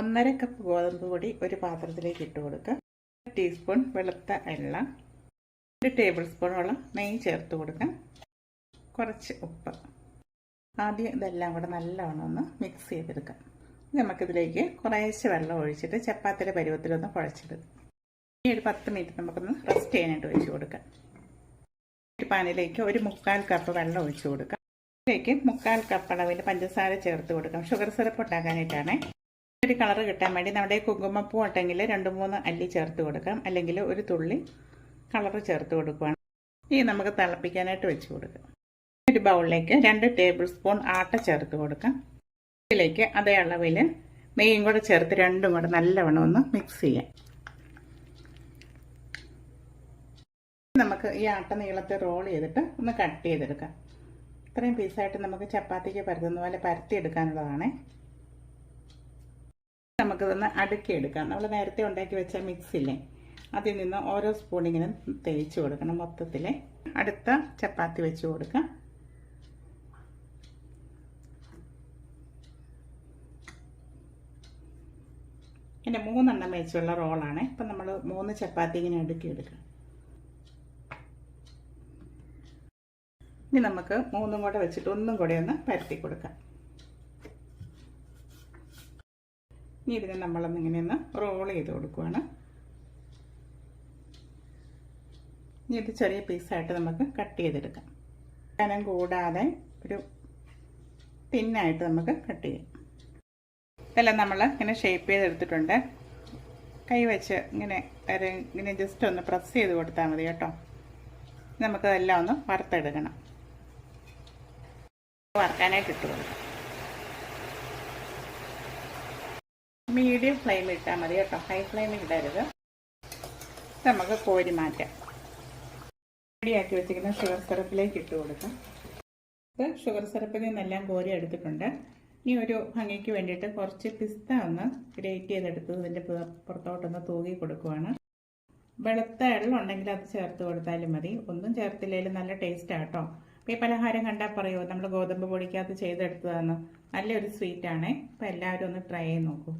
ഒന്നര കപ്പ് ഗോതമ്പ് പൊടി ഒരു പാത്രത്തിലേക്ക് ഇട്ട് കൊടുക്കുക. ഒരു ടീസ്പൂൺ വെളുത്ത എണ്ണ. ഒരു ടേബിൾ സ്പൂണോളം നെയ്യ് ചേർത്ത് കൊടുക്കാം കുറച്ച് ഉപ്പ്. ആദ്യം ഇതെല്ലാം കൂടെ നല്ലവണ്ണം ഒന്ന് മിക്സ് ചെയ്തെടുക്കാം. നമുക്കിതിലേക്ക് കുറേശ്ശെ വെള്ളം ഒഴിച്ചിട്ട് ചപ്പാത്തിയുടെ പരുവത്തിലൊന്ന് കുഴച്ചെടുക്കാം. ഈ ഒരു പത്ത് മിനിറ്റ് നമുക്കൊന്ന് റെസ്റ്റ് ചെയ്യാനായിട്ട് ഒഴിച്ചു കൊടുക്കാം. ഒരു പാനിലേക്ക് ഒരു മുക്കാൽ കപ്പ് വെള്ളം ഒഴിച്ചു കൊടുക്കാം. ഇതിലേക്ക് മുക്കാൽ കപ്പ് അളവിൽ പഞ്ചസാര ചേർത്ത് കൊടുക്കാം. ഷുഗർ സിറപ്പ് ഉണ്ടാക്കാനായിട്ടാണ്. ഒരു കളർ കിട്ടാൻ വേണ്ടി നമ്മുടെ കുങ്കുമപ്പൂ ഉണ്ടെങ്കിൽ രണ്ട് മൂന്ന് അല്ലി ചേർത്ത് കൊടുക്കാം. അല്ലെങ്കിൽ ഒരു തുള്ളി കളർ ചേർത്ത് കൊടുക്കുകയാണ് ഇനി നമുക്ക് തിളപ്പിക്കാനായിട്ട് വെച്ച് കൊടുക്കാം. ഒരു ബൗളിലേക്ക് രണ്ട് ടേബിൾ സ്പൂൺ ആട്ട ചേർത്ത് കൊടുക്കാം. ഇതിലേക്ക് അതേ അളവിൽ നെയ്യും കൂടെ ചേർത്ത് രണ്ടും കൂടെ നല്ലവണ്ണം ഒന്ന് മിക്സ് ചെയ്യാം. നമുക്ക് ഈ ആട്ട നീളത്തെ റോൾ ചെയ്തിട്ട് ഒന്ന് കട്ട് ചെയ്തെടുക്കാം. ഇത്രയും പീസായിട്ട് നമുക്ക് ചപ്പാത്തിക്ക് പരത്തുന്ന പോലെ പരത്തി പരത്തിയെടുക്കാനുള്ളതാണേ. നമുക്കിതൊന്ന് അടുക്കിയെടുക്കാം. നമ്മൾ നേരത്തെ ഉണ്ടാക്കി വെച്ച മിക്സ് ഇല്ലേ? അതിൽ നിന്ന് ഓരോ സ്പൂൺ ഇങ്ങനെ തേച്ച് കൊടുക്കണം മൊത്തത്തിൽ അടുത്ത ചപ്പാത്തി വെച്ച് കൊടുക്കാം. പിന്നെ മൂന്നെണ്ണം വെച്ചുള്ള റോളാണ് ഇപ്പം നമ്മൾ മൂന്ന് ചപ്പാത്തി ഇങ്ങനെ അടുക്കിയെടുക്കാം. ഇനി നമുക്ക് മൂന്നും കൂടെ വെച്ചിട്ട് ഒന്നും കൂടെ ഒന്ന് പരത്തി കൊടുക്കാം. ഇനി ഇതിനെ നമ്മളൊന്ന് ഇങ്ങനെ ഒന്ന് റോൾ ചെയ്ത് കൊടുക്കുവാണ്. ഇനി ഇത് ചെറിയ പീസായിട്ട് നമുക്ക് കട്ട് ചെയ്തെടുക്കാം. കനം കൂടാതെ ഒരു തിന്നായിട്ട് നമുക്ക് കട്ട് ചെയ്യാം. ഇതെല്ലാം നമ്മൾ ഇങ്ങനെ ഷേപ്പ് ചെയ്തെടുത്തിട്ടുണ്ട്. കൈ വെച്ച് ഇങ്ങനെ ഇങ്ങനെ ജസ്റ്റ് ഒന്ന് പ്രസ് ചെയ്ത് കൊടുത്താൽ മതി കേട്ടോ. നമുക്കതെല്ലാം ഒന്ന് വറുത്തെടുക്കണം. വറുക്കാനായിട്ട് ഇട്ട് കൊടുക്കാം. മീഡിയം ഫ്ലെയിം ഇട്ടാൽ മതി കേട്ടോ. ഹൈ ഫ്ലെയിമിൽ ഇടരുത്. നമുക്ക് കോരി മാറ്റാം. റെഡിയാക്കി വെച്ചിരിക്കുന്ന ഷുഗർ സിറപ്പിലേക്ക് ഇട്ട് കൊടുക്കാം. ഷുഗർ സിറപ്പിൽ നിന്നെല്ലാം കോരി എടുത്തിട്ടുണ്ട്. ഇനി ഒരു ഭംഗിക്ക് വേണ്ടിയിട്ട് കുറച്ച് പിസ്ത ഒന്ന് ഗ്രേറ്റ് ചെയ്തെടുത്ത് ഇതിന്റെ പുറത്തോട്ടൊന്ന് തൂകി കൊടുക്കുവാണ്. വെളുത്ത എള്ളം ഉണ്ടെങ്കിൽ അത് ചേർത്ത് കൊടുത്താലും മതി. ഒന്നും ചേർത്തില്ലെങ്കിലും നല്ല ടേസ്റ്റാണ് ആട്ടോ അപ്പോൾ ഈ പലഹാരം കണ്ടാൽ പറയുമോ നമ്മൾ ഗോതമ്പ് പൊടിക്കകത്ത് ചെയ്തെടുത്തതാണ് നല്ലൊരു സ്വീറ്റാണേ അപ്പോൾ എല്ലാവരും ഒന്ന് ട്രൈ ചെയ്ത് നോക്കൂ.